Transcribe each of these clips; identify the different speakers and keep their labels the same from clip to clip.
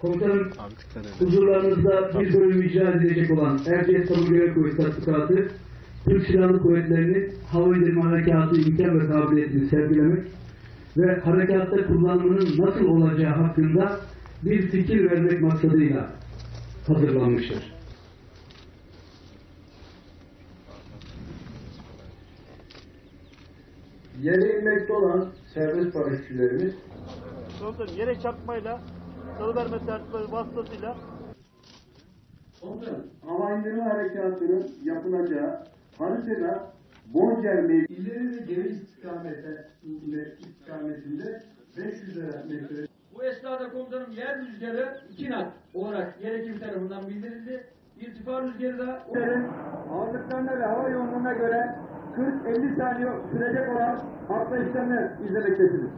Speaker 1: Komutanım, huzurlarınızda bir bölüm icra edilecek olan Erciyes Tabu Göğe Kuvveti Tatbikatı, Türk Silahlı Kuvvetleri'nin hava indirme harekatı imkan ve kabiliyetini sergilemek ve harekatta kullanmanın nasıl olacağı hakkında bir fikir vermek maksadıyla hazırlanmıştır.
Speaker 2: Yere inmekte olan serbest paraşütçülerimiz
Speaker 3: Komutanım yere çarpmayla salı verme tertipleri vasıtasıyla
Speaker 2: Komutanım, hava indirme harekatının yapılacağı haritada Boncer mevki ileri ve geri istikametinde, istikametinde 500 metre
Speaker 4: Bu esnada komutanım yer rüzgarı 2 knot olarak yer ekibi tarafından bildirildi. İrtifa rüzgarı da
Speaker 2: Uçakların aldıklarına ve hava yoğunluğuna 40-50 saniye sürecek olan atlayışlarını izlemektesiniz.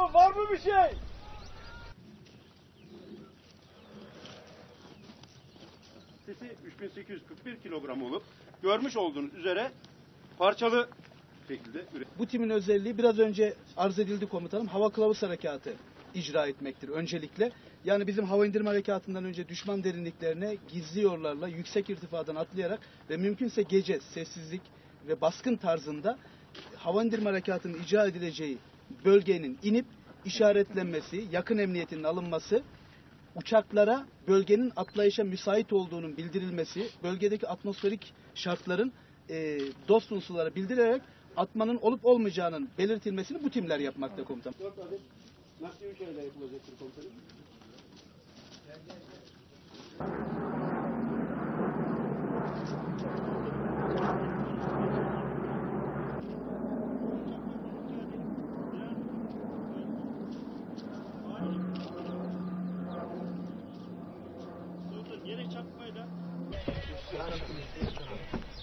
Speaker 3: Oğlum var mı bir şey?
Speaker 5: Sesi 3841 kilogram olup görmüş olduğunuz üzere parçalı şekilde üretilmiştir.
Speaker 6: Bu timin özelliği biraz önce arz edildi komutanım. Hava kılavuz harekatı icra etmektir öncelikle. Yani bizim hava indirme harekatından önce düşman derinliklerine gizli yollarla yüksek irtifadan atlayarak ve mümkünse gece sessizlik ve baskın tarzında hava indirme harekatının icra edileceği bölgenin inip işaretlenmesi, yakın emniyetinin alınması, uçaklara bölgenin atlayışa müsait olduğunun bildirilmesi, bölgedeki atmosferik şartların e, dost unsurlara bildirerek atmanın olup olmayacağının belirtilmesini bu timler yapmakta komutanım.
Speaker 5: Nakliye uçağıyla yapılacaktır komutanım.
Speaker 3: Yere çarpmayla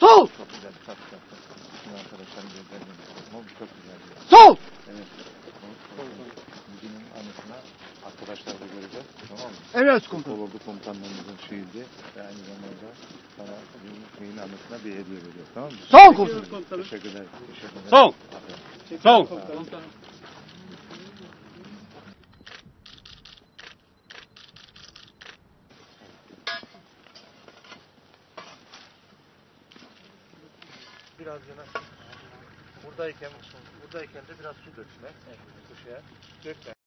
Speaker 6: Sol! Sol!
Speaker 7: Bugünün anısına arkadaşlar da göreceğiz. Tamam mı?
Speaker 6: Evet komutanım.
Speaker 7: Kol ordu komutanlarımızın şehidi ve aynı zamanda sana şeyin anısına bir hediye veriyor. Tamam mı?
Speaker 6: Sol komutanım.
Speaker 7: Teşekkürler. Teşekkürler.
Speaker 5: Sol!
Speaker 7: Aferin.
Speaker 5: Sol!
Speaker 8: biraz yana buradayken buradayken de biraz su dökme bu şeye dökme